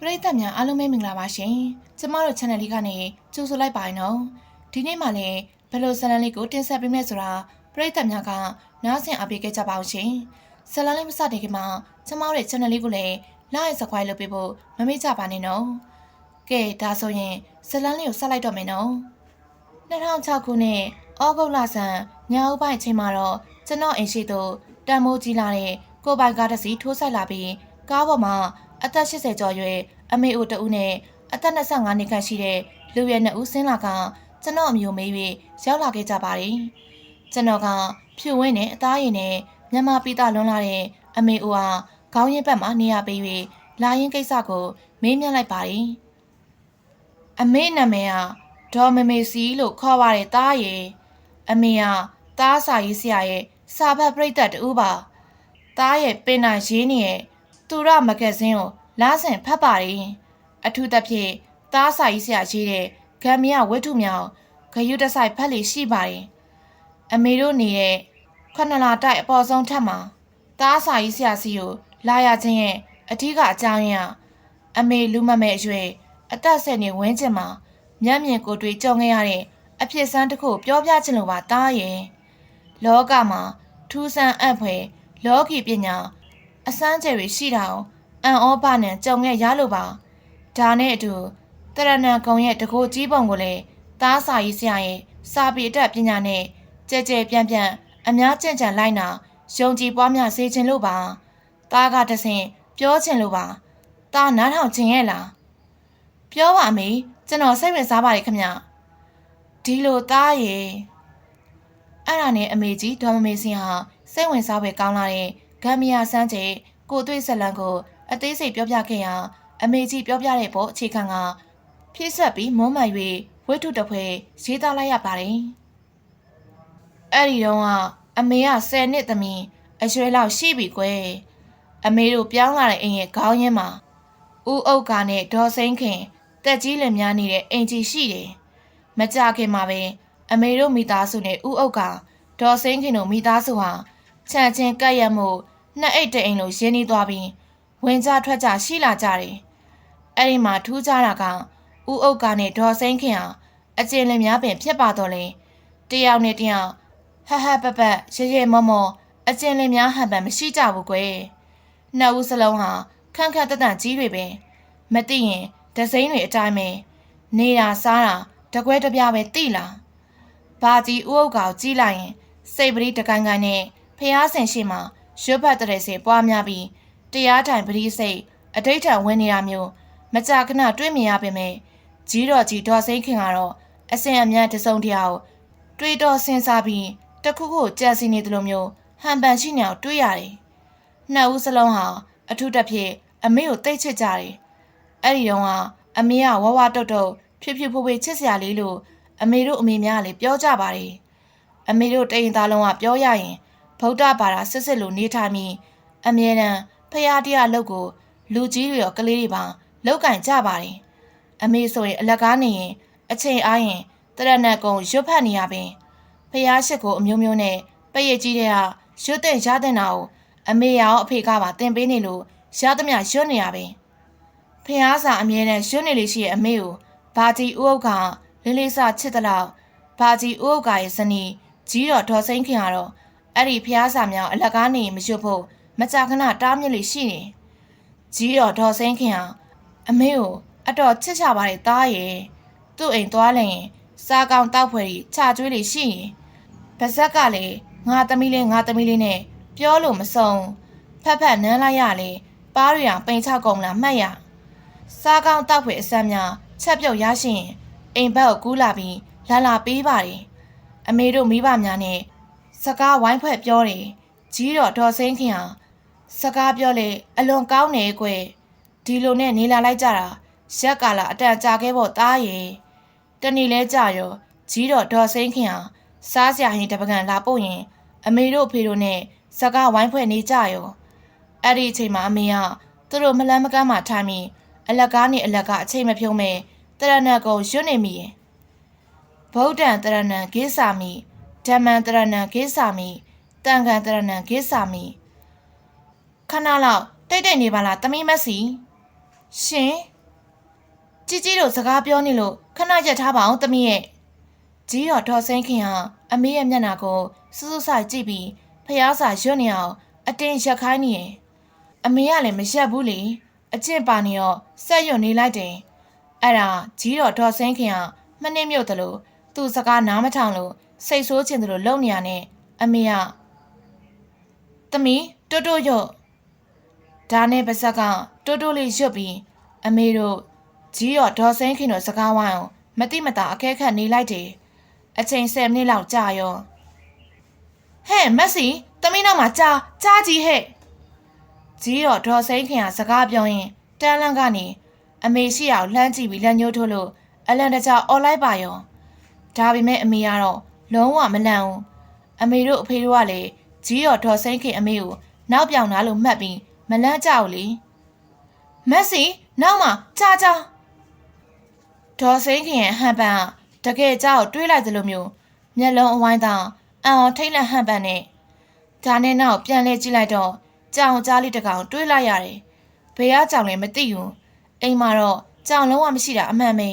ပရိသတ်များအားလုံးပဲမင်္ဂလာပါရှင်ကျမတို့ channel လေးကနေကြိုဆိုလိုက်ပါရနော်ဒီနေ့မှလည်းဘယ်လိုဇာတ်လမ်းလေးကိုတင်ဆက်ပေးမလဲဆိုတာပရိသတ်များကနားဆင်အားပေးခဲ့ကြပါအောင်ရှင်ဇာတ်လမ်းလေးမစတင်ခင်မှာကျမတို့ရဲ့ channel လေးကိုလည်း like subscribe လုပ်ပေးဖို့မမေ့ကြပါနဲ့နော်ကဲဒါဆိုရင်ဇာတ်လမ်းလေးကိုဆက်လိုက်တော့မယ်နော်2006ခုနှစ်ဩဂုတ်လဆန်းညဦးပိုင်းအချိန်မှာတော့ကျွန်တော်အိမ်ရှိသူတန်မိုးကြီးလာတဲ့ကိုပိုင်ကားတစ်စီးထိုးဆိုင်လာပြီးကားပေါ်မှာ အသက်80ကျော်ရွယ်အမေအိုတဦးနဲ့အသက်25နှစ်ခန့်ရှိတဲ့လူရွယ်နှစ်ဦးဆင်းလာကကျွန်တော်အမျိုးမေး၍ရောက်လာခဲ့ကြပါတယ်။ကျွန်တော်ကဖြူဝင်းနဲ့အသားရည်နဲ့မြန်မာပိသားလွန်လာတဲ့အမေအိုဟာခေါင်းရင်းဘက်မှာနေရာပေး၍လာရင်ကိစ္စကိုမေးမြန်းလိုက်ပါတယ်။အမေနာမည်ကဒေါ်မမေစီလို့ခေါ်ပါတယ်သားရည်အမေကသားစာရေးဆရာရဲ့စာဖတ်ပြိတ္တတူပါသားရဲ့ပင်နာရေးနေရဲ့ သူရမဂဇင်းကိုလာဆင်ဖတ်ပါတယ်အထူးသဖြင့်သားစာရေးဆရာရေးတဲ့ဂမ်မီယဝတ္ထုမြောင်ဂယုတဆိုင်ဖတ်လေရှိပါတယ်အမေတို့နေတဲ့ခဏလာတိုက်အပေါ်ဆုံးထက်မှာသားစာရေးဆရာစီကိုလာရခြင်းရဲ့အထူးကအကြောင်းရင်းကအမေလူမမဲအရွယ်အသက်ဆက်နေဝင်းကျင်မှာမျက်မြင်ကိုယ်တွေ့ကြုံခဲ့ရတဲ့အဖြစ်စမ်းတစ်ခုပြောပြချင်လို့ပါသားရဲ့လောကမှာထူးဆန်းအပ်ဖွယ်လောကီပညာ အစမ်းကြယ်တွေရှိတာအောင်အန်ဩဘာနဲ့ကြုံခဲ့ရလို့ပါဒါနဲ့အတူတရဏံကုံရဲ့တကိုးကြီးပုံကိုလည်းသားစာရေးဆရာရဲ့စာပေတက်ပညာနဲ့ကြဲကြဲပြန့်ပြန့်အများကျင့်ကြံလိုက်နာယုံကြည်ပွားများစေခြင်းလို့ပါသားကတဆင်ပြောချင်လို့ပါသားနားထောင်ခြင်းရဲ့လားပြောပါမေကျွန်တော်စိတ်ဝင်စားပါတယ်ခမဒီလိုသားရဲ့အဲ့ဒါနဲ့အမေကြီးဒေါ်မမေစင်ဟာစိတ်ဝင်စားပဲကောင်းလာတဲ့ ဂမ်မီယာစမ်းချေကိုသွေးဆက်လန်းကို အသေးစိတ်ပြောပြခဲ့ရာအမေကြီးပြောပြတဲ့ပေါ်အခြေခံကဖြည့်ဆက်ပြီးမုံမှန်၍ဝိထုတစ်ဖွဲရေးသားလိုက်ရပါတယ်။အဲ့ဒီတော့ကအမေက10နှစ်သမီးအရွယ်လောက်ရှိပြီကွယ်။အမေတို့ပြောင်းလာတဲ့အိမ်ရဲ့ခေါင်းရင်းမှာဦးအုပ်ကနဲ့ဒေါ်စိန်ခင်တက်ကြီးလင်များနေတဲ့အိမ်ကြီးရှိတယ်။မကြခင်မှာပဲအမေတို့မိသားစုနဲ့ဦးအုပ်ကဒေါ်စိန်ခင်တို့မိသားစုဟာ ခြံချင်းကပ်ရက်မှုနှစ်အိတ်တအိမ်လိုရင်းနှီးသွားပြီးဝင်ကြထွက်ကြရှိလာကြတယ်။အဲ့ဒီမှာထူးခြားတာကဦးအုပ်ကနဲ့ဒေါ်စိန်ခင်ဟာအကျဉ်းလင်များပင်ဖြစ်ပါတော့လေ။တယောက်နဲ့တယောက်ဟဟပပရဲရဲမောမောအကျဉ်းလင်များဟန်ပန်မရှိကြဘူးကွယ်။နှစ်ဦးစလုံးဟာခန့်ခန့်တတန့်ကြီးတွေပဲ။မသိရင်ဒစိမ့်တွေအတိုင်းပဲနေတာစားတာတကွဲတပြားပဲတိလား။ဘာကြီးဦးအုပ်ကောင်ကြီးလိုက်ရင်စိတ်ပရိတကိုင်းကိုင်းနဲ့ ဖះဆင်ရှိမှရွတ်ဖတ်တဲ့စေပွားများပြီးတရားထိုင်ပရိစိတ်အဋိဋ္ဌံဝင်နေတာမျိုးမကြာခဏတွေ့မြင်ရပေမဲ့ကြီးတော်ကြီးဒေါ်စိမ့်ခင်ကတော့အစင်အမြတ်တစုံတရာကိုတွေးတော်စဉ်းစားပြီးတခုခုကြံစီနေတယ်လို့မျိုးဟန်ပန်ရှိနေအောင်တွေးရတယ်။နှစ်ဦးစလုံးဟာအထုတစ်ဖြစ်အမေကိုတိတ်ချစ်ကြတယ်။အဲ့ဒီတော့ကအမေကဝဝတုတ်တုတ်ဖြစ်ဖြစ်ဖို့ဖို့ချစ်စရာလေးလို့အမေတို့အမေများကလည်းပြောကြပါတယ်။အမေတို့တိန်သားလုံးကပြောရရင် ဗုဒ္ဓဘာသာစစ်စစ်လိုနေထိုင်ပြီးအမြဲတမ်းဖရာတရားလုပ်ကို လူကြီးတွေရောကလေးတွေပါလောက်ကင်ကြပါတယ်အမေဆိုရင်အလက်ကားနေရင်အချိန်အားရင်တရဏတ်ကုံရွတ်ဖတ်နေရပင်ဖရာရှစ်ကိုအမျိုးမျိုးနဲ့ပရိတ်ကြီးတဲ့ဟာရွတ်တဲ့ရတဲ့နာကိုအမေရောအဖေကပါတင်ပေးနေလို့ရသမျှရွတ်နေရပင်ဖရာစာအမြဲတမ်းရွတ်နေလေရှိရဲ့အမေကိုဘာကြီးဥုပ်ကလေးလေးစားချစ်တလောက်ဘာကြီးဥုပ်ကရဲ့ဇနီးကြီးတော်ဒေါ်စိန်ခင်ကတော့ အဲ့ဒီဖျားစာများအလက်ကားနေမရွတ်ဖို့မကြာခဏတားမြစ်လိရှိနေကြီးတော်ဒေါ်စိန်ခင်ဟာအမေကိုအတော်ချစ်ချပါတယ်သားရဲ့သူ့အိမ်သွားလည်းစားကောင်းတောက်ဖွယ်ကြီးခြာကျွေးလိရှိရင်ဗဇက်ကလည်းငါသမီးလေးငါသမီးလေးနဲ့ပြောလို့မဆုံးဖက်ဖက်နမ်းလိုက်ရလေပါးရီအောင်ပိန်ချကုန်လာမှတ်ရစားကောင်းတောက်ဖွယ်အစမ်းများချက်ပြုတ်ရရှိရင်အိမ်ဘက်ကိုကူးလာပြီးလာလာပေးပါတယ်အမေတို့မိဘများနဲ့ စကားဝိုင်းဖွဲ့ပြောတယ်ကြီးတော့ဒေါ်စိန်ခင်ဟာစကားပြောလေအလွန်ကောင်းနေကွယ်ဒီလိုနဲ့နေလာလိုက်ကြတာရက်ကာလာအတန်ကြာခဲ့ဖို့သားရဲ့တဏီလဲကြရောကြီးတော့ဒေါ်စိန်ခင်ဟာစားစရာဟင်းတပကံလာပို့ရင် အမေတို့ဖေတို့နဲ့စကားဝိုင်းဖွဲ့နေကြရောအဲ့ဒီအချိန်မှာအမေကသူတို့မလန်းမကမ်းမှထိုင်ပြီးအလက်ကားနဲ့အလက်ကအချိန်မဖြုံးမဲ့တရဏတ်ကိုရွတ်နေမိရင်ဗုဒ္ဓံတရဏံဂိစာမိ ဓမ္မံတရဏံဂိစာမိတန်ခံတရဏံဂိစာမိခဏလောက်တိတ်တိတ်နေပါလားတမိမက်စီရှင်ជីជីတို့စကားပြောနေလို့ခဏရက်ထားပါအောင်သမီးရဲ့ကြီးတော်ဒေါ်စိန်ခင်ဟာအမေရဲ့မျက်နှာကိုစူးစူးဆိုင်ကြည့်ပြီးဖျားစာရွတ်နေအောင်အတင်းရက်ခိုင်းနေရင်အမေကလည်းမရက်ဘူးလေအကျင့်ပါနေတော့ဆက်ရွတ်နေလိုက်တယ်အဲ့ဒါကြီးတော်ဒေါ်စိန်ခင်ဟာမနှင်းမြုပ်တယ်လို့သူ့စကားနားမထောင်လို့ စိတ်ဆိုးချင်တယ်လို့လုံနေရနဲ့အမေကသမီးတိုးတိုးရွတ်ဒါနဲ့ပါဇက်ကတိုးတိုးလေးရွတ်ပြီးအမေတို့ကြီးရော်ဒေါ်စိန်ခင်တို့စကားဝိုင်းအောင်မတိမတာအခဲခတ်နေလိုက်တယ်အချိန်10မိနစ်လောက်ကြာရောဟဲ့မက်ဆီသမီးနောက်မှာကြာကြာကြီးဟဲ့ကြီးရော်ဒေါ်စိန်ခင်ကစကားပြောရင်တန်းလန့်ကနေအမေရှိအောင်လှမ်းကြည့်ပြီးလက်ညှိုးထိုးလို့အလန်တကြားអော်လိုက်ပါရောဒါပေမဲ့အမေကတော့ လုံးဝမလန့်ဘူးအမေတို့အဖေတို့ကလည်းကြီးရော်ဒေါ်စိန်ခင်အမေကိုနောက်ပြောင်လာလို့မှတ်ပြီးမလန့်ကြဘူးလေမက်ဆီနောက်မှာကြာကြာဒေါ်စိန်ခင်ရဲ့ဟန်ပန်ကတကယ်ကြောက်တွေးလိုက်သလိုမျိုးမျက်လုံးအဝိုင်းသာအံအောင်ထိတ်လက်ဟန်ပန်နဲ့ဒါနဲ့နောက်ပြန်လဲကြည့်လိုက်တော့ကြောင်ကြားလေးတစ်ကောင်တွေးလိုက်ရတယ်ဘယ်ကကြောင်လဲမသိဘူးအိမ်မှာတော့ကြောင်လုံးဝမရှိတာအမှန်ပဲ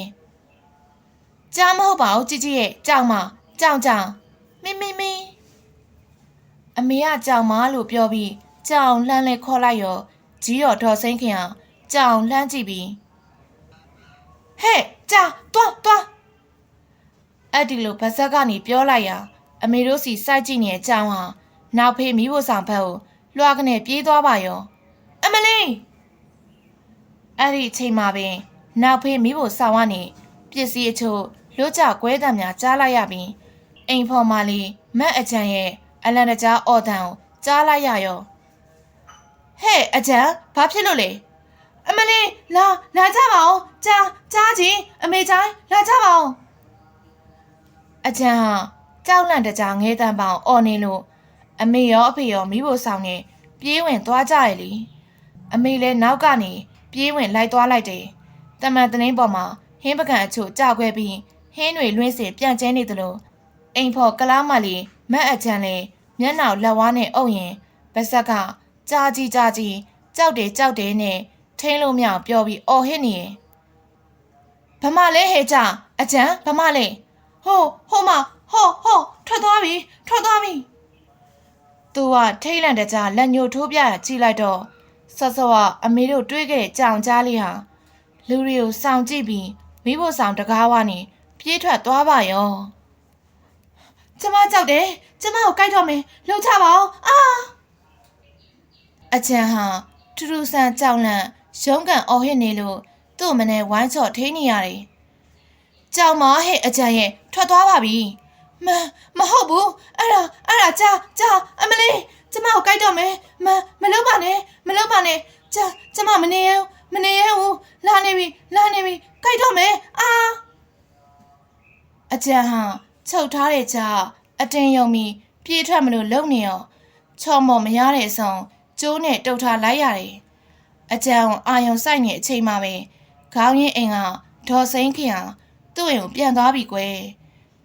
ကြားမဟုတ်ပါဘူးជីជីရဲ့ကြောင်မ ကြောင်ကြောင်မင်းမင်းမင်းအမေကကြောင်မလို့ပြောပြီးကြောင်လှမ်းလဲခေါ်လိုက်ရောကြီးရော်ဒေါ်စိန်ခင်ဟာကြောင်လှမ်းကြည့်ပြီးဟဲ့ကြာတွားတွားအဲ့ဒီလိုဗဇက်ကနေပြောလိုက်ရာအမေတို့စီစိုက်ကြည့်နေတဲ့ကြောင်ဟာနောက်ဖေးမိဖို့ဆောင်ဘက်ကိုလွှာကနေပြေးသွားပါရောအမလေးအဲ့ဒီအချိန်မှာပင် နောက်ဖေးမိဖို့ဆောင်ကနေပစ္စည်းအချို့လွတ်ကြကွဲတံများကြားလိုက်ရပြီး အိမ်ဖော်မလေးမက်အချန်ရဲ့အလန်တကြားအော်တန်ကိုကြားလိုက်ရရောဟဲ့အချန်ဘာဖြစ်လို့လဲအမလေးလာလာကြပါဦးကြားကြားချင်းအမေချိုင်းလာကြပါဦးအချန်ဟာကြောက်လန့်တကြားငဲတန်ပေါင်အော်နေလို့အမေရောအဖေရောမိဖို့ဆောင်နေပြေးဝင်သွားကြရလေအမေလည်းနောက်ကနေပြေးဝင်လိုက်သွားလိုက်တယ်တမန်တနင်းပေါ်မှာဟင်းပကံအချို့ကြောက်ခွဲပြီးဟင်းတွေလွှင်းစင်ပြန့်ကျဲနေသလို အိမ်ဖော်ကလားမလီမက်အချန်လေမျက်နှာလက်ဝါးနဲ့အုပ်ရင်ပါဆက်ကကြာကြီးကြာကြီးကြောက်တယ်ကြောက်တယ်နဲ့ထိန်းလို့မြောက်ပြောပြီးအော်ဟစ်နေရင်ဗမာလဲဟဲကြအချန်ဗမာလဲဟိုဟိုမဟောဟောထွက်သွားပြီထွက်သွားပြီသူကထိတ်လန့်တကြားလက်ညှိုးထိုးပြကြည့်လိုက်တော့ဆော့ဆော့ကအမေတို့တွေးခဲ့တဲ့ကြောင်ကြားလေးဟာလူတွေကိုစောင့်ကြည့်ပြီးမိဖို့ဆောင်တကားဝါနေပြေးထွက်သွားပါရော ကျမကြောက်တယ်ကျမကိုကြိုက်တော့မယ်လှုပ်ချပါအောင်အာအချန်ဟာထူးထူးဆန်းကြောက်လန့်ရုံးကန်အော်ဟစ်နေလို့သူ့မနဲ့ဝိုင်းချော့ထိနေရတယ်ကြောင်မဟဲ့အချန်ရဲ့ထွက်သွားပါပြီမမဟုတ်ဘူးအဲ့ဒါအဲ့ဒါကြာကြာအမလေးကျမကိုကြိုက်တော့မယ်မမလုပ်ပါနဲ့မလုပ်ပါနဲ့ကြာကျမမနေရဘူးမနေရဘူးလာနေပြီလာနေပြီကြိုက်တော့မယ်အာအကျန်ဟာ ချုပ်ထားတဲ့ကြာအတင်းယုံပြီးပြေးထွက်မလို့လုံနေရောချော်မော်မရတဲ့အဆုံးကျိုးနဲ့တုတ်ထားလိုက်ရတယ်အကျန်အာယုံဆိုင်နေအချိန်မှာပဲခေါင်းရင်းအိမ်ကဒေါ်စိန်ခင်ဟာသူ့အိမ်ကိုပြန်သွားပြီကွယ်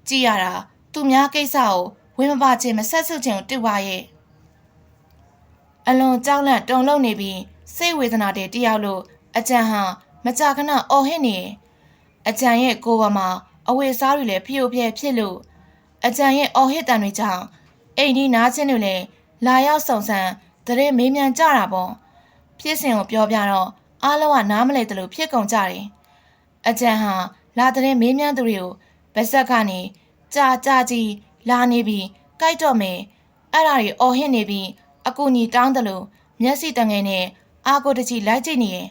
ကြည့်ရတာသူများကိစ္စကိုဝင်းမပါခြင်းမဆက်ဆုပ်ခြင်းကိုတူပါရဲ့အလွန်ကြောက်လန့်တုန်လှုပ်နေပြီးစိတ်ဝေဒနာတွေတယောက်လို့အကြံဟာမကြာခဏအော်ဟစ်နေအကြံရဲ့ကိုယ်ပေါ်မှာ အဝေစားတွေလည်းဖျို့ဖျဲဖြစ်လို့အကြံရဲ့အော်ဟစ်တန်တွေကြောင့်အိမ်ဒီနားချင်းတွေလည်းလာရောက်စုံစမ်းတရင်မေးမြန်းကြတာပေါ့ဖြစ်စဉ်ကိုပြောပြတော့အားလုံးကနားမလဲတယ်လို့ဖြစ်ကုန်ကြတယ်အကြံဟာလာတဲ့မေးမြန်းသူတွေကိုဗက်ဆက်ကနေကြာကြာကြီးလာနေပြီးကြိုက်တော့မယ်အဲ့ဒါတွေအော်ဟစ်နေပြီးအကူညီတောင်းတယ်လို့မျက်စိတငယ်နဲ့အာကိုတချီလိုက်ကြည့်နေရင်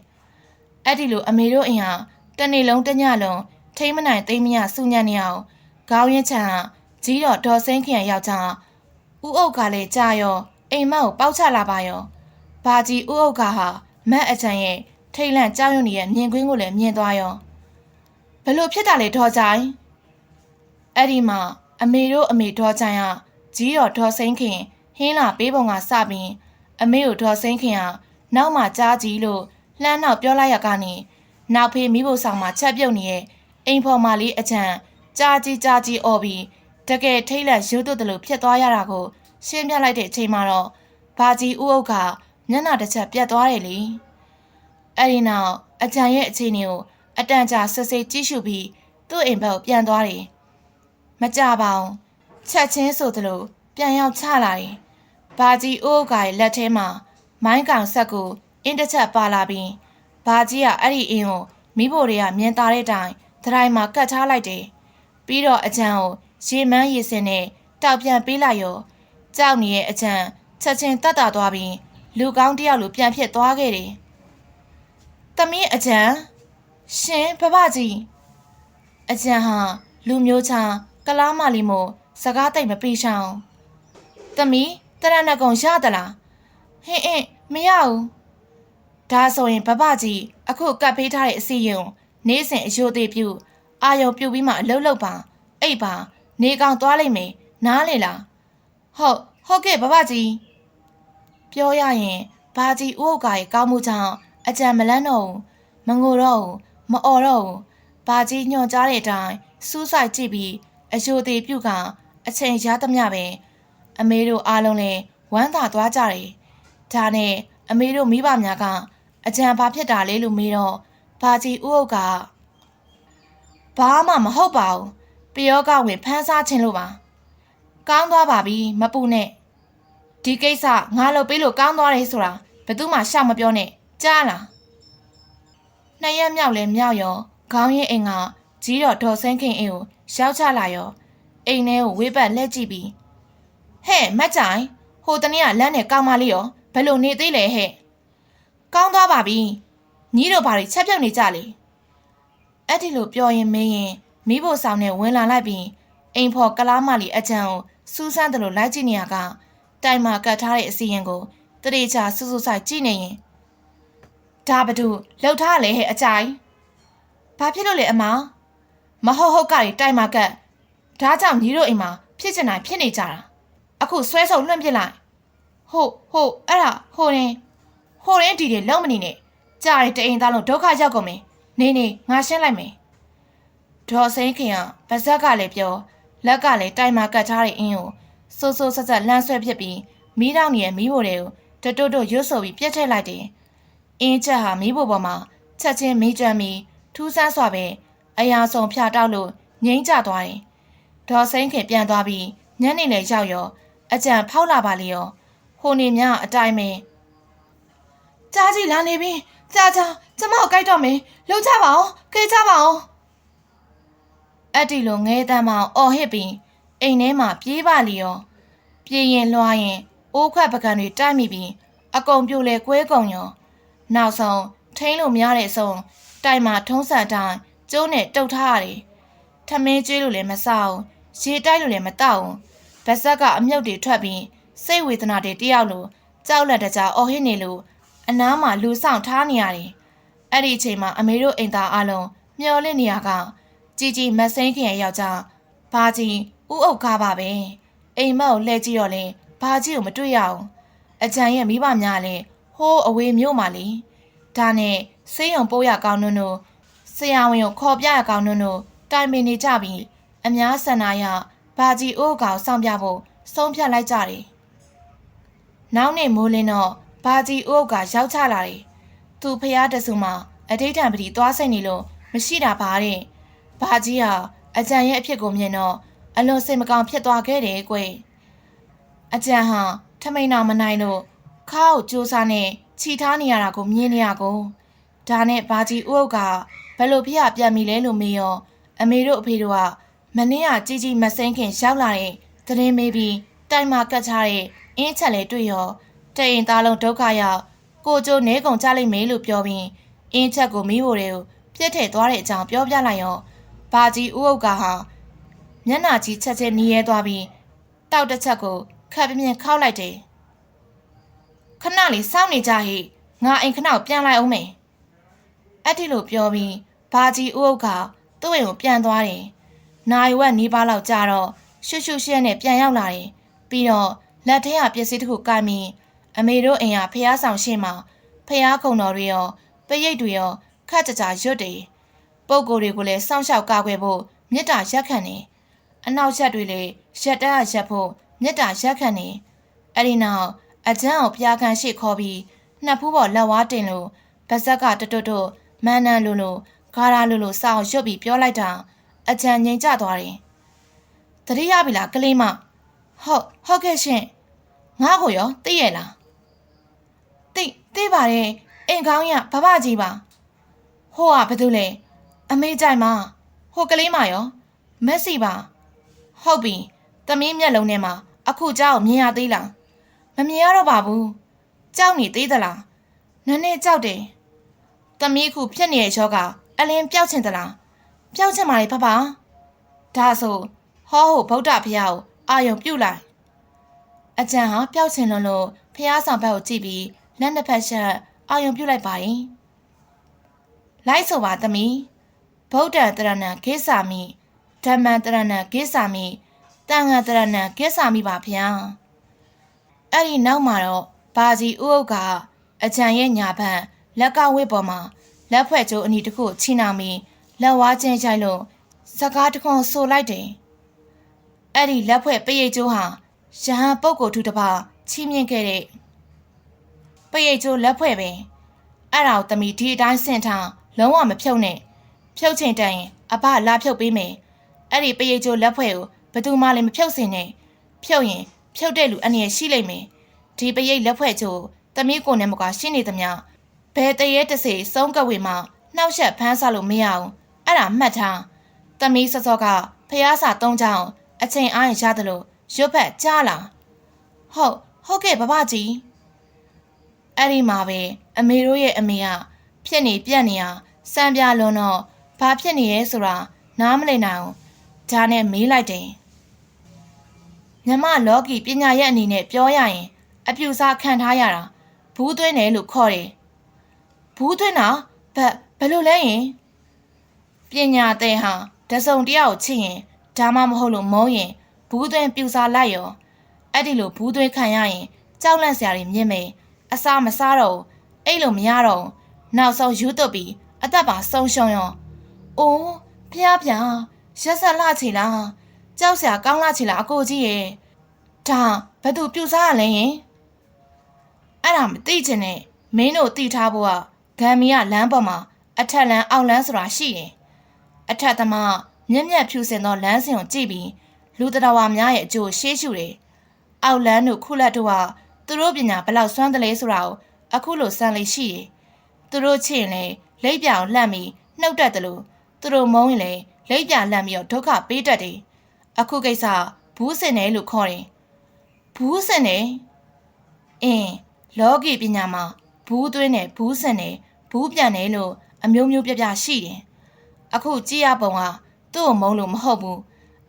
အဲ့ဒီလိုအမေတို့အိမ်ဟာတနေ့လုံးတညလုံး ထိမ့်မနိုင်သိမ့်မရစူညံ့နေအောင်ခေါင်းရင်းချံကကြီးတော့ဒေါ်စိန်ခင်ယောက်ျားဥအုပ်ကလည်းကြာရောအိမ်မက်ကိုပေါက်ချလာပါရောဘာကြီးဥအုပ်ကဟာမက်အချံရဲ့ထိတ်လန့်ကြောက်ရွံ့နေတဲ့မြင်ကွင်းကိုလည်းမြင်သွားရောဘလို့ဖြစ်တာလဲဒေါ်ကြိုင်အဲ့ဒီမှာအမေတို့အမေဒေါ်ကြိုင်ကကြီးတော့ဒေါ်စိန်ခင်ဟင်းလာပေးပုံကစပြီးအမေကိုဒေါ်စိန်ခင်ကနောက်မှကြားကြည့်လို့လှမ်းနောက်ပြောလိုက်ရကနေနောက်ဖေးမိဖို့ဆောင်မှာချက်ပြုတ်နေတဲ့ အိမ်ဖော်မလေးအချံကြားကြီးကြားကြီးអော်ပြီးတကယ်ထိတ်လက်ရုတ်တုတ်တယ်လို့ဖြစ်သွားရတာကိုရှင်းပြလိုက်တဲ့အချိန်မှာတော့ဘာကြီးဥအုပ်ကမျက်နှာတစ်ချက်ပြတ်သွားတယ်လေအဲ့ဒီနောက်အကြံရဲ့အခြေအနေကိုအတန်ကြာစစ်စစ်ကြည့်ရှုပြီးသူ့အိမ်ဘက်ကိုပြန်သွားတယ်။မကြပါဘူး။ချက်ချင်းဆိုသလိုပြန်ရောက်ချလာတယ်။ဘာကြီးအိုးကရဲ့လက်ထဲမှာမိုင်းကောင်ဆက်ကိုအင်းတစ်ချက်ပါလာပြီးဘာကြီးကအဲ့ဒီအင်းကိုမိဖို့တွေကမြင်သာတဲ့တိုင် ဒရိုင်မှာကတ်ထားလိုက်တယ်။ပြီးတော့အကြံကိုရေမန်းရေစင်နဲ့တောက်ပြန်ပေးလိုက်ရောကြောက်နေရဲ့အကြံချက်ချင်းတတ်တာသွားပြီးလူကောင်းတယောက်လိုပြန်ဖြစ်သွားခဲ့တယ်။သမီးအကြံရှင်ဖဖကြီးအကြံဟာလူမျိုးချာကလားမလီမို့စကားတိတ်မပြေရှောင်းသမီးတရဏဂုံရသလားဟင်းအင်းမရဘူးဒါဆိုရင်ဖဖကြီးအခုကတ်ပေးထားတဲ့အစီရင်ကို နေ့စဉ်အယိုသေးပြုအာယုံပြုတ်ပြီးမှအလုတ်လောက်ပါအိတ်ပါနေကောင်သွားလိမ့်မယ်နားလေလားဟုတ်ဟုတ်ကဲ့ဖဖကြီးပြောရရင်ဘာကြီးဥဟုတ်ကရဲ့ကောင်းမှုကြောင့်အကြံမလန်းတော့ဘူးမငိုတော့ဘူးမအော်တော့ဘူးဘာကြီးညွှန်ကြားတဲ့အတိုင်းစူးစိုက်ကြည့်ပြီးအယိုသေးပြုတ်ကအချိန်ရသမျှပဲအမေတို့အားလုံးလည်းဝမ်းသာသွားကြတယ်ဒါနဲ့အမေတို့မိဘများကအကြံဘာဖြစ်တာလဲလို့မေးတော့ ဘာကြီးဥဟုတ်ကဘာမှမဟုတ်ပါဘူးပယောကဝင်ဖမ်းစားခြင်းလို့ပါကောင်းသွားပါပြီမပူနဲ့ဒီကိစ္စငါလုပ်ပေးလို့ကောင်းသွားတယ်ဆိုတာဘယ်သူမှရှောက်မပြောနဲ့ကြားလားနှစ်ရက်မြောက်လဲမြောက်ရောခေါင်းရင်းအိမ်ကကြီးတော်ဒေါ်စန်းခင်အိမ်ကိုရောက်ချလာရောအိမ်ထဲကိုဝေးပတ်လက်ကြည့်ပြီးဟဲ့မတ်ကြိုင်ဟိုတနေ့ကလမ်းနဲ့ကောင်းမလေးရောဘယ်လိုနေသေးလဲဟဲ့ကောင်းသွားပါပြီ ညီတို့ဘာတွေချက်ပြုတ်နေကြလေအဲ့ဒီလိုပြောရင်မင်းရင်မိဖို့ဆောင်နဲ့ဝင်လာလိုက်ပြီးအိမ်ဖော်ကလားမလီအချံကိုစူးစမ်းတယ်လို့လိုက်ကြည့်နေရကတိုင်မှာကတ်ထားတဲ့အစီရင်ကိုတရေချာစူးစူးဆိုင်ကြည့်နေရင်ဒါဘဒုလှုပ်ထားလေဟဲ့အကြိုင်ဘာဖြစ်လို့လဲအမမဟုတ်ဟုတ်ကတွေတိုင်မှာကတ်ဒါကြောင့်ညီတို့အိမ်မှာဖြစ်ချင်တိုင်းဖြစ်နေကြတာအခုဆွဲဆုံလွှင့်ပစ်လိုက်ဟုတ်ဟုတ်အဲ့ဒါဟိုရင်ဟိုရင်ဒီတွေလုံးမနေနဲ့ ကြားရတဲ့အိမ်သားလုံးဒုက္ခရောက်ကုန်မယ်နေနေငါရှင်းလိုက်မယ်ဒေါ်စိန်ခင်ကပါဇက်ကလည်းပြောလက်ကလည်းတိုင်မှာကတ်ထားတဲ့အင်းကိုစိုးစိုးဆက်ဆက်လမ်းဆွဲဖြစ်ပြီးမီးတောင်ရဲ့မီးဘိုတွေကိုတတွတ်တွတ်ရွတ်ဆိုပြီးပြက်ထည့်လိုက်တယ်အင်းချက်ဟာမီးဘိုပေါ်မှာချက်ချင်းမီးကြမ်းပြီးထူးဆန်းစွာပဲအရာဆုံးဖြာတောက်လို့ငိမ့်ကျသွားတယ်ဒေါ်စိန်ခင်ပြန်သွားပြီးညနေလေရောက်ရောအကြံဖောက်လာပါလေရောဟိုနေမြအတိုင်းပဲကြားကြီးလာနေပြီ ကြားကြားကျမကိုကြိုက်တော့မယ်လှုပ်ကြပါအောင်ခေကြပါအောင်အဲ့ဒီလိုငဲတမ်းမောင်အော်ဟစ်ပြီးအိမ်ထဲမှာပြေးပါလီရောပြေးရင်လွှားရင်အိုးခွက်ပကံတွေတိုက်မိပြီးအကုံပြိုလဲကွဲကုံရောနောက်ဆုံးထိန်းလို့မရတဲ့အဆုံးတိုက်မှာထုံးစံတိုင်းကျိုးနဲ့တုတ်ထားရတယ်ထမင်းကျွေးလို့လည်းမဆောက်ရေတိုက်လို့လည်းမတောက်ဗက်ဆက်ကအမြုပ်တွေထွက်ပြီးစိတ်ဝေဒနာတွေတယောက်လိုကြောက်လက်တကြအော်ဟစ်နေလို့ အနားမှာလူဆောင်ထားနေရတယ်အဲ့ဒီအချိန်မှာအမေတို့အိမ်သားအလုံးမျောလင့်နေရကជីជីမစိန်ခင်ရဲ့ယောက်ျားဘာကြီးဥအုပ်ကားပါပဲအိမ်မက်ကိုလှည့်ကြည့်တော့လေဘာကြီးကိုမတွေ့ရအောင်အကြံရဲ့မိဘများလည်းဟိုးအဝေးမြို့မှာလေဒါနဲ့ဆေးရုံပိုးရကောင်းနုံတို့ဆရာဝန်ကိုခေါ်ပြရကောင်းနုံတို့တိုင်ပင်နေကြပြီးအများဆန္ဒရဘာကြီးအိုးကောင်စောင့်ပြဖို့ဆုံးဖြတ်လိုက်ကြတယ်နောက်နေ့မိုးလင်းတော့ ဘာကြီးအိုးကရောက်ချလာတယ်သူဖျားတဆူမှာအဋိဋ္ဌံပတိသွားဆိုင်နေလို့မရှိတာပါတဲ့ဘာကြီးဟာအကြံရဲ့အဖြစ်ကိုမြင်တော့အလွန်စိတ်မကောင်းဖြစ်သွားခဲ့တယ်ကွအကြံဟာထမိန်နာမနိုင်လို့ခါ့ကိုကြိုးစားနဲ့ခြိထားနေရတာကိုမြင်နေရကိုဒါနဲ့ဘာကြီးဥုပ်ကဘယ်လိုဖြစ်ရပြန်ပြီလဲလို့မေးရောအမေတို့အဖေတို့ကမနေ့ကကြီးကြီးမစိမ့်ခင်ရောက်လာတဲ့သတင်းမေးပြီးတိုင်မှာကတ်ချတဲ့အင်းချက်လဲတွေ့ရော တအိမ်သားလုံးဒုက္ခရောက်ကိုကျိုးနေကုန်ကြလိမ့်မယ်လို့ပြောပြီးအင်းချက်ကိုမိဖို့တွေကိုပြစ်ထည့်သွားတဲ့အကြောင်းပြောပြလိုက်ရောဘာကြီးဥုပ်ကဟာမျက်နှာကြီးချက်ချင်းနီးရဲသွားပြီးတောက်တစ်ချက်ကိုခပ်ပြင်းပြင်းခောက်လိုက်တယ်ခဏလေးစောင့်နေကြဟိငါအိမ်ခဏကိုပြန်လိုက်အောင်မယ်အဲ့ဒီလိုပြောပြီးဘာကြီးဥုပ်ကသူ့အိမ်ကိုပြန်သွားတယ်နိုင်ဝက်နီးပါးလောက်ကြာတော့ရှွတ်ရှွတ်ရှဲနဲ့ပြန်ရောက်လာတယ်ပြီးတော့လက်ထဲကပစ္စည်းတစ်ခုကိုင်ပြီး အမေတို့အိမ်ကဖះဆောင်ရှင်းမှာဖះခုံတော်တွေရောပရိတ်တွေရောခက်ကြကြရွတ်တယ်ပုံကိုယ်တွေကိုလည်းစောင့်ရှောက်ကာကွယ်ဖို့မေတ္တာရက်ခံနေအနောက်ချက်တွေလည်းရက်တအားရက်ဖို့မေတ္တာရက်ခံနေအဲ့ဒီနောက်အကျန်းကိုပြာခံရှိခေါ်ပြီးနှစ်ဖူးပေါ်လက်ဝါးတင်လို့ဗဇက်ကတွတ်တွတ်မန်းနန်းလိုလိုဂါရာလိုလိုစောင်းရွတ်ပြီးပြောလိုက်တာအကြံငိမ်ကျသွားတယ်တတိယပြီလားကလေးမဟုတ်ဟုတ်ကဲ့ရှင်ငါ့ကိုရောသိရဲ့လား သိသိပါတယ်အင်ကောင်းရဘဘကြီးပါဟိုကဘာတူလဲအမေကြိုင်မဟိုကလေးမရောမက်ဆီပါဟုတ်ပြီသမီးမျက်လုံးထဲမှာအခုကြောက်မြင်ရသေးလားမမြင်ရတော့ပါဘူးကြောက်နေသေးသလားနည်းနည်းကြောက်တယ်သမီးခုဖြစ်နေတဲ့ရောကအလင်းပျောက်ချင်သလားပျောက်ချင်ပါလေဖဖဒါဆိုဟောဟိုဗုဒ္ဓဖရာကိုအာယုံပြုတ်လိုက်အကျန်ဟာပျောက်ချင်လွန်းလို့ဖရာဆောင်ဘက်ကိုကြည့်ပြီး လက်နှစ်ဖက်ဆက်အာယုံပြုတ်လိုက်ပါတယ်လိုက်ဆိုပါသမီးဗုဒ္ဓံတရဏံကိစ္ဆာမိဓမ္မံတရဏံကိစ္ဆာမိတန်ဃာတရဏံကိစ္ဆာမိပါဗျာအဲ့ဒီနောက်မှာတော့ဘာကြီးဥုပ်ကအကြံရဲ့ညာဘက်လက်ကဝိပေါ်မှာလက်ဖွဲ့ကျိုးအနီတစ်ခုချီနှောင်ပြီးလက်ဝါးချင်းချိုက်လို့စကားတခွန်ဆိုလိုက်တယ်အဲ့ဒီလက်ဖွဲ့ပရိတ်ကျိုးဟာရဟန်းပုဂ္ဂိုလ်သူတစ်ပါးချီးမြှင့်ခဲ့တဲ့ ပရိတ်ကျိုးလက်ဖွဲ့ပဲအဲ့ဒါကိုတမီဒီအတိုင်းဆင့်ထားလုံးဝမဖြုတ်နဲ့ဖြုတ်ချင်တတ်ရင်အဘလာဖြုတ်ပေးမယ်အဲ့ဒီပရိတ်ကျိုးလက်ဖွဲ့ကိုဘယ်သူမှလည်းမဖြုတ်စင်နဲ့ဖြုတ်ရင်ဖြုတ်တဲ့လူအနေနဲ့ရှိလိမ့်မယ်ဒီပရိတ်လက်ဖွဲ့ကျိုးတမီကိုနဲ့မကွာရှင်းနေသမျှဘယ်တရေတစေစုံးကဝေမှာနှောက်ယှက်ဖမ်းဆလို့မရအောင်အဲ့ဒါမှတ်ထားတမီစောစောကဖျားစာသုံးချောင်းအချိန်အားရရတယ်လို့ရွတ်ဖက်ကြားလာဟုတ်ဟုတ်ကဲ့ဘဘကြီး အဲ့ဒီမှာပဲအမေတို့ရဲ့အမေကဖြစ်နေပြက်နေရစံပြလွန်းတော့ဘာဖြစ်နေရဲဆိုတာနားမလည်နိုင်အောင်ဒါနဲ့မေးလိုက်တယ်မြမလောကီပညာရဲ့အနေနဲ့ပြောရရင် အပြူစားခံထားရတာဘူးသွင်းတယ်လို့ခေါ်တယ်ဘူးသွင်းတာဘယ်ဘယ်လိုလဲယင်ပညာတဲ့ဟာတစုံတယောက်ချစ်ရင်ဒါမှမဟုတ်လို့မုန်းရင်ဘူးသွင်းပြူစားလိုက်ရောအဲ့ဒီလိုဘူးသွင်းခံရရင်ကြောက်လန့်စရာတွေမြင်မယ် အစာမစားတော့ဘူးအဲ့လိုမရတော့ဘူးနောက်ဆုံးယူသွတ်ပြီးအသက်ပါဆုံးရှုံးရောအိုးဖျားဖျားရက်ဆက်လှချီလားကြောက်စရာကောင်းလှချီလားအကိုကြီးရဲ့ဒါဘသူပြူစားရလဲယင်အဲ့ဒါမသိချင်နဲ့မင်းတို့သိထားဖို့ကဂမ်မီကလမ်းပေါ်မှာအထက်လမ်းအောက်လမ်းဆိုတာရှိတယ်အထက်သမားမြက်မြက်ဖြူစင်သောလမ်းစဉ်ကိုကြည့်ပြီးလူတတော်ဝါများရဲ့အကျိုးရှေးရှုတယ်။အောက်လန်းတို့ခုလက်တို့က သူတို့ပညာဘလောက်စွမ်းတယ်လဲဆိုတာကိုအခုလိုစမ်းလေးရှိတယ်။သူတို့ချစ်ရင်လေလိပ်ပြောင်လှမ်းပြီးနှုတ်တက်တယ်လို့သူတို့မုန်းရင်လေလိပ်ပြောင်လှမ်းပြီးတော့ဒုက္ခပေးတတ်တယ်။အခုကိစ္စဘူးစင်တယ်လို့ခေါ်တယ်။ဘူးစင်တယ်။အင်းလောကီပညာမှာဘူးသွင်းတယ်ဘူးစင်တယ်ဘူးပြန်တယ်လို့အမျိုးမျိုးပြပြရှိတယ်။အခုကြည့်ရပုံကသူ့ကိုမုန်းလို့မဟုတ်ဘူး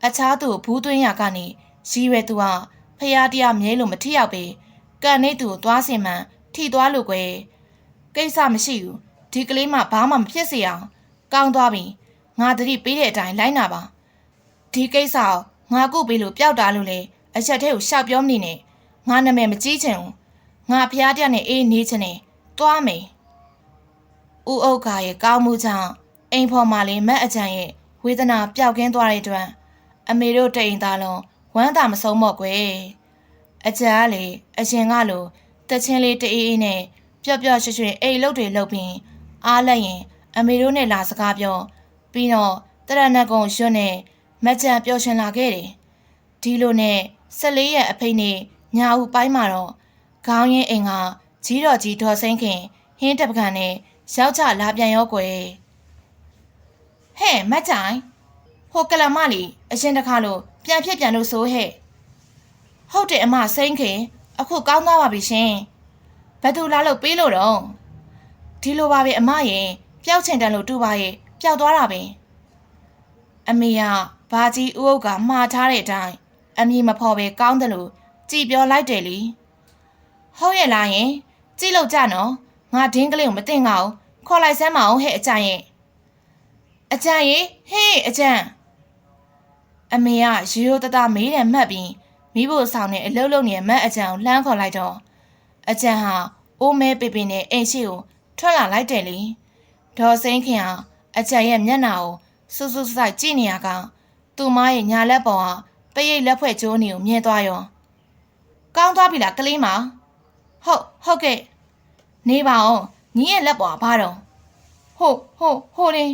အခြားသူကိုဘူးသွင်းရကနေရီးရွယ်သူကဖျားတရားမြဲလို့မထရောက်ပေ ကန်နေသူကိုသွားစင်မှန်ထိသွားလို့ကွယ်ကိစ္စမရှိဘူးဒီကလေးမှဘာမှမဖြစ်စေအောင်ကောင်းသွားပြီငါတတိပေးတဲ့အတိုင်းလိုက်နာပါဒီကိစ္စကိုငါကုပေးလို့ပျောက်တာလို့လေအချက်သေးကိုရှောက်ပြောမနေနဲ့ငါနာမည်မကြီးချင်ဘူးငါဖျားတရားနဲ့အေးနေချင်တယ်သွားမယ်ဦးအုတ်ကရဲ့ကောင်းမှုကြောင့်အိမ်ဖော်မှလည်းမက်အကြံရဲ့ဝေဒနာပျောက်ကင်းသွားတဲ့အတွက်အမေတို့တိမ်သားလုံးဝမ်းသာမဆုံးမော့ကွယ် အကြကလေအရင်ကလိုတချင်းလေးတအေးအေးနဲ့ပျော့ပျော့ရွှွှွအိမ်လုတ်တွေလုတ်ပြီးအားလက်ရင် အမေတို့နဲ့လာစကားပြောပြီးတော့တရဏဂုံရွှွနဲ့မကြံပျော်ရှင်လာခဲ့တယ်ဒီလိုနဲ့၁၄ရက်အဖိတ်နဲ့ညာဦးပိုင်းမှာတော့ခေါင်းရင်းအိမ်ကကြီးတော်ကြီးဒေါ်စိန်ခင်ဟင်းတပကံနဲ့ရောက်ချလာပြန်ရောကွယ်ဟဲ့မကြိုင်ဟိုကလမလီအရင်တခါလို့ပြန်ဖြစ်ပြန်လို့ဆိုဟဲ့ ဟုတ်တယ်အမစိမ့်ခင်အခုကောင်းသွားပါပြီရှင်ဘသူလာလို့ပေးလို့တော့ဒီလိုပါပဲအမရင်ပျောက်ချင်တယ်လို့တူပါရဲ့ပျောက်သွားတာပဲအမေကဘာကြီးဥုပ်ကမှားထားတဲ့အတိုင်းအမည်မဖော်ပဲကောင်းတယ်လို့ကြည်ပြောလိုက်တယ်လीဟုတ်ရဲ့လားယင်ကြည့်လို့ကြနော်ငါဒင်းကလေးကိုမသိငါ့ခေါ်လိုက်စမ်းမအောင်ဟဲ့အကြရင်အကြရင်ဟေးအကြံအမေကရေရိုးတတမေးတယ်မှတ်ပြီး မိဖို့ဆောင်နဲ့အလုတ်လုံနေတဲ့မတ်အကြံကိုလှမ်းခေါ်လိုက်တော့အကြံဟာအိုးမဲပေပေနဲ့အိမ်ရှိကိုထွက်လာလိုက်တယ်လေဒေါ်စိန်ခင်ဟာအကြံရဲ့မျက်နှာကိုစူးစူးဆိုင်ကြည့်နေရကသူမရဲ့ညာလက်ပေါ်ဟာပရိတ်လက်ဖွဲ့ကျိုးနေကိုမြင်သွားရောကောင်းသွားပြီလားကလေးမဟုတ်ဟုတ်ကဲ့နေပါအောင်ညီရဲ့လက်ပေါ်ကဘာတော့ဟဟိုဟိုဟိုနေ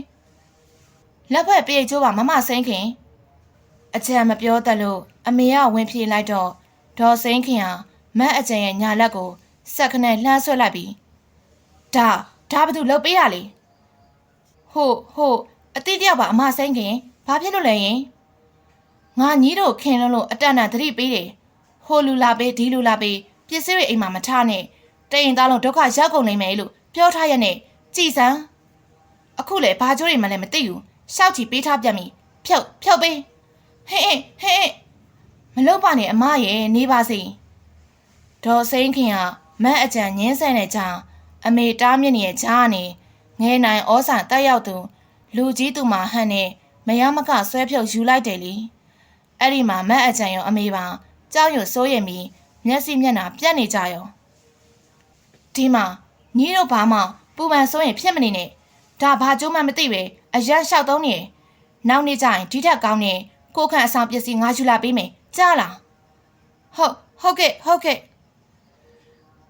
လက်ဖက်ပြေချိုးပါမမစိန်ခင်အကြံမပြောတတ်လို့ အမေကဝင်ပြေးလိုက်တော့ဒေါ်စိန်ခင်ဟာမတ်အကြံရဲ့ညာလက်ကိုစက်ခနဲ့လှမ်းဆွဲလိုက်ပြီးဒါဒါဘာလို့လှုပ်ပေးရလဲဟိုဟိုအတိတ်တယောက်ပါအမစိန်ခင်ဘာဖြစ်လို့လဲယင်ငါညီးတို့ခင်လုံးလို့အတန်တန်သတိပေးတယ်ဟိုလူလာပေးဒီလူလာပေးပစ္စည်းတွေအိမ်မှာမထားနဲ့တိန်သားလုံးဒုက္ခရောက်ကုန်နေမယ်လို့ပြောထားရက်နဲ့ကြည်စမ်းအခုလေဘာကြိုးတွေမှလည်းမသိဘူးရှောက်ချီပေးထားပြန်ပြီဖြုတ်ဖြုတ်ပေးဟဲ့ဟဲ့ဟဲ့ မလုပ်ပါနဲ့အမရဲ့နေပါစေဒေါ်စိန်ခင်ကမတ်အကြံညင်းဆန်တဲ့ကြောင်အမေတားမြင့်နေတဲ့ကြားကနေငဲနိုင်ဩစာတက်ရောက်သူလူကြီးသူမှဟန်နဲ့မရမကဆွဲဖြုတ်ယူလိုက်တယ်လေအဲ့ဒီမှာမတ်အကြံရောအမေပါကြောက်ရွံ့စိုးရိမ်ပြီးမျက်စိမျက်နှာပြတ်နေကြရောဒီမှာညီတို့ဘာမှပူပန်စိုးရင်ဖြစ်မနေနဲ့ဒါဘာကြိုးမှမသိပဲအရက်လျှောက်သုံးနေနောက်နေ့ကျရင်ဒီထက်ကောင်းတဲ့ကိုခန့်အဆောင်ပစ္စည်းငါယူလာပေးမယ်ကြားလားဟုတ်ဟုတ်ကဲ့ဟုတ်ကဲ့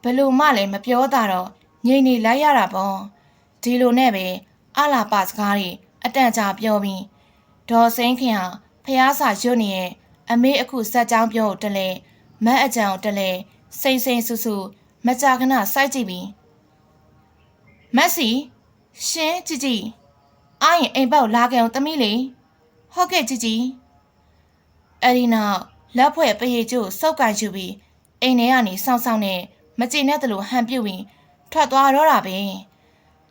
ဘလို့မှလည်းမပြောတာတော့ငြိမ်နေလိုက်ရတာပေါ့ဒီလိုနဲ့ပဲအလာပစကားတွေအတန့်ကြာပြောပြီးဒေါ်စိန်ခင်ဟာဖះစာရွတ်နေရဲ့အမေအခုစက်ကြောင်းပြောတလဲမတ်အကြံတလဲစိမ့်စိမ့်ဆူဆူမကြာခဏစိုက်ကြည့်ပြီးမက်စီရှင်ကြည်ကြည်အာရင်အိမ်ပေါက်လာကြအောင်တမီးလေဟုတ်ကဲ့ကြည်ကြည် အဲ့ဒီနောက်လက်ဖွဲ့ပရိတ်ကျို့စောက်ကန်ယူပြီးအိမ်ထဲကနေစောင်းစောင်းနဲ့မကြည်နဲ့တလို့ဟန်ပြုတ်ပြီးထွက်သွားတော့တာပဲ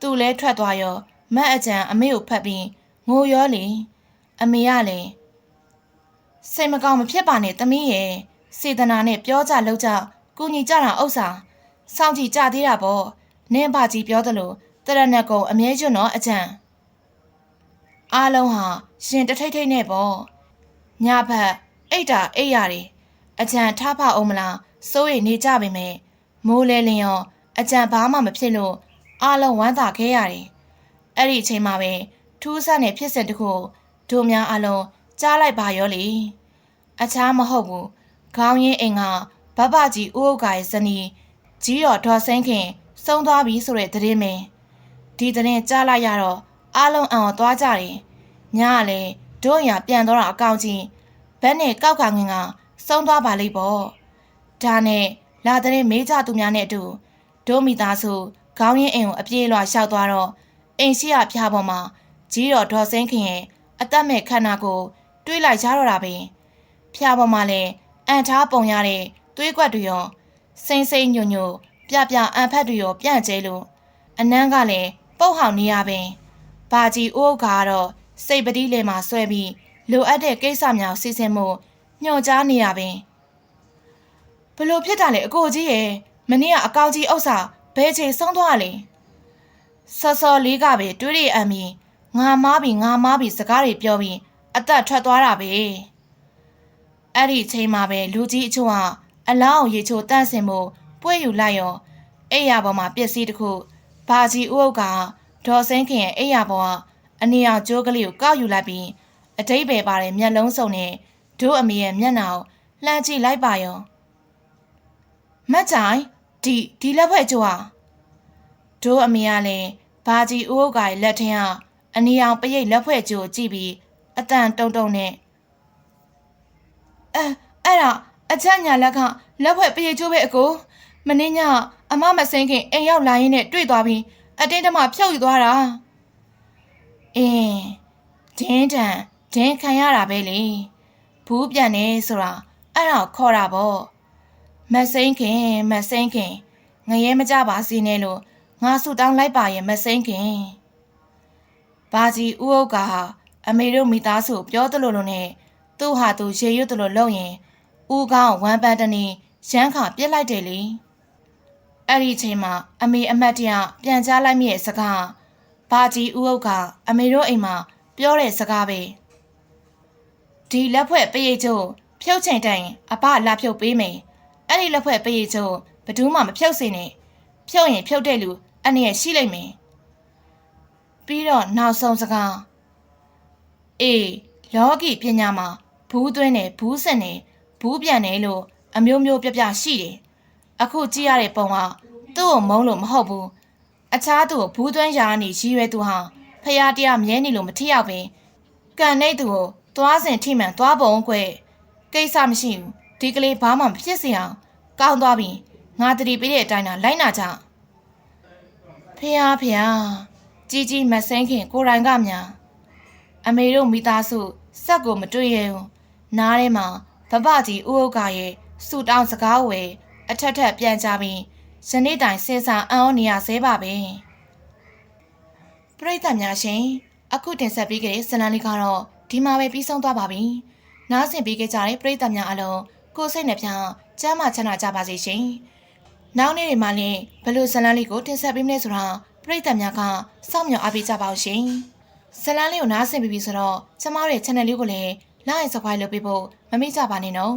သူလဲထွက်သွားရောမတ်အကြံအမေကိုဖတ်ပြီးငိုရောလေအမေကလည်းစိတ်မကောင်းမဖြစ်ပါနဲ့တမီးရဲ့စေတနာနဲ့ပြောကြလို့ကြကုညီကြတာဥစ္စာစောင့်ကြည့်ကြသေးတာပေါ့နင်းပါကြီးပြောသလိုတရဏကုံအမြဲကျွန်းတော့အကြံအားလုံးဟာရှင်တထိတ်ထိတ်နဲ့ပေါ့ ညဘက်အိတ်တာအိတ်ရတယ်အကြံထားဖအောင်မလားစိုးရိမ်နေကြပါမယ်မိုးလဲလင်းရောအကြံဘာမှမဖြစ်လို့အားလုံးဝမ်းသာခဲ့ရတယ်အဲ့ဒီအချိန်မှာပဲထူးဆန်းတဲ့ဖြစ်စဉ်တစ်ခုတို့များအားလုံးကြားလိုက်ပါရောလေအခြားမဟုတ်ဘူးခေါင်းရင်းအိမ်ကဘဘကြီးဦးဥက္ကာရဲ့ဇနီးကြီးတော်ဒေါ်စင်းခင်ဆုံးသွားပြီဆိုတဲ့သတင်းပဲဒီသတင်းကြားလိုက်ရတော့အားလုံးအံ့ဩသွားကြတယ်ညကလည်း တို့ရပြန်တော့တာအကောင့်ကြီးဘက်နဲ့ကောက်ကငင်ကဆုံးသွားပါလိမ့်ပေါ့ဒါနဲ့လာတဲ့မေးကြသူများနဲ့အတူတို့မိသားစုခေါင်းရင်းအိမ်ကိုအပြေးလွှာလျှောက်သွားတော့အိမ်ရှိရဖျားပေါ်မှာကြီးတော်ဒေါ်စင်းခင်ရဲ့အသက်မဲ့ခန္ဓာကိုတွေးလိုက်ကြတော့တာပဲဖျားပေါ်မှာလည်းအန်ထားပုံရတဲ့သွေးကွက်တွေရောစိမ့်စိမ့်ညွညွပြပြအန်ဖက်တွေရောပြန့်ကျဲလို့အနန်းကလည်းပုတ်ဟောင်နေရပင်ဘာကြီးအိုးကတော့ စိတ်ပတိလေမှာဆွဲပြီးလိုအပ်တဲ့ကိစ္စများစီစဉ်မှုညှော်ကြားနေရပင်ဘလို့ဖြစ်တာလဲအကိုကြီးရဲ့မနေ့ကအကောက်ကြီးဥစ္စာဘယ်ချိန်ဆုံးသွားလဲစောစောလေးကပဲတွေးရအမ်းပြီးငါမားပြီးငါမားပြီးစကားတွေပြောပြီးအသက်ထွက်သွားတာပဲအဲ့ဒီချိန်မှာပဲလူကြီးအချို့ကအလောင်းရေချိုတန့်စင်မှုပွေ့ယူလိုက်ရောအိယာပေါ်မှာပစ္စည်းတစ်ခုဘာကြီးဥုပ်ကဒေါ်စင်းခင်ရဲ့အိယာပေါ်က အနီအောင်ကျိုးကလေးကိုကောက်ယူလိုက်ပြီးအတိတ်ပဲပါတဲ့မျက်လုံးစုံနဲ့ဒို့အမေရဲ့မျက်နှာကိုလှမ်းကြည့်လိုက်ပါရောမတ်ကြိုင်ဒီဒီလက်ဖွဲ့ကျိုးဟာဒို့အမေကလည်းဘာကြီးဥုပ်ကရဲ့လက်ထင်းကအနီအောင်ပရိတ်လက်ဖွဲ့ကျိုးကိုကြည့်ပြီးအတန်တုံတုံနဲ့အဲအဲ့ဒါအချက်ညာလက်ကလက်ဖွဲ့ပရိတ်ကျိုးပဲအကိုမင်းညအမမစင်းခင်အိမ်ရောက်လာရင်းနဲ့တွေ့သွားပြီးအတင်းတမဖြုတ်ယူသွားတာ အင်းဒင်းတန်ဒင်းခံရတာပဲလေဘူးပြန်နေဆိုတာအဲ့ဒါခေါ်တာပေါ့မစိန်ခင်မစိန်ခင်ငရဲမကြပါစေနဲ့လို့ငါဆူတောင်းလိုက်ပါရဲ့မစိန်ခင်ဘာကြီးဥုပ်ကအမေတို့မိသားစုပြောသလိုလိုနဲ့သူ့ဟာသူရေရွတ်သလိုလုပ်ရင်ဦးကောင်းဝမ်းပန်းတနေရမ်းခါပြစ်လိုက်တယ်လေအဲ့ဒီချိန်မှာအမေအမတ်တရပြန်ကြားလိုက်မိရဲ့စကား ဘာကြီးဥုပ်ကအမေတို့အိမ်မှာပြောတဲ့စကားပဲဒီလက်ဖွဲ့ပရိတ်ကျုံဖြုတ်ချိန်တိုင်အဘလာဖြုတ်ပေးမယ်အဲ့ဒီလက်ဖွဲ့ပရိတ်ကျုံဘယ်သူမှမဖြုတ်စေနဲ့ဖြုတ်ရင်ဖြုတ်တဲ့လူအနေနဲ့ရှိလိုက်မယ်ပြီးတော့နောက်ဆုံးစကားအေးလောကီပညာမှာဘူးသွင်းတယ်ဘူးစင်တယ်ဘူးပြန်တယ်လို့အမျိုးမျိုးပြပြရှိတယ်အခုကြည့်ရတဲ့ပုံကသူ့ကိုမုန်းလို့မဟုတ်ဘူး အခြားသူကိုဘူးသွင်းရာကနေရည်ရွယ်သူဟာဖရာတရားမြဲနေလို့မထီရောက်ပင်ကန်နေသူကိုသွားစဉ်ထိမှန်သွားပုံကွယ်ကိစ္စမရှိဘူးဒီကလေးဘာမှမဖြစ်စေအောင်ကောင်းသွားပြီငါတတိပေးတဲ့အတိုင်းသာလိုက်နာကြဖရာဖရာကြီးကြီးမဆင်းခင်ကိုရိုင်ကများ အမေတို့မိသားစုစက်ကိုမတွေ့ရဘူးနားထဲမှာဗဗကြီးဦးဥက္ကရဲ့စူတောင်းစကားဝယ်အထက်ထက်ပြန်ကြပြီး ယနေ့တိုင်ဆင်းစာအံ့ဩနေရဆဲပါပဲပရိသတ်များရှင်အခုတင်ဆက်ပေးခဲ့တဲ့ဇလန်လေးကတော့ဒီမှာပဲပြီးဆုံးသွားပါပြီနားဆင်ပေးခဲ့ကြတဲ့ပရိသတ်များအလုံးကိုယ်စိတ်နှပြကျမ်းမာချမ်းသာကြပါစေရှင်နောက်နေ့တွေမှာလည်းဘယ်လိုဇလန်လေးကိုတင်ဆက်ပေးမလဲဆိုတာပရိသတ်များကစောင့်မျှော်အားပေးကြပါဦးရှင်ဇလန်လေးကိုနားဆင်ပြီးပြီဆိုတော့ကျမတို့ရဲ့ channel လေးကိုလည်း like subscribe လုပ်ပေးဖို့မမေ့ကြပါနဲ့နော်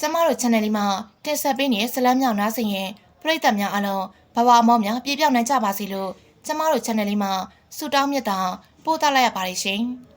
ကျမတို့ channel လေးမှာတင်ဆက်ပေးနေတဲ့ဇလန်းမြောင်နားစင်ရဲ့ ပရိသတ်များအလုံးဘဝအမောင်းများပြည့်ပြောင်းနိုင်ကြပါစေလို့ကျမတို့ channel လေးမှာဆုတောင်းမြတ်တာပို့သလိုက်ရပါတယ်ရှင်။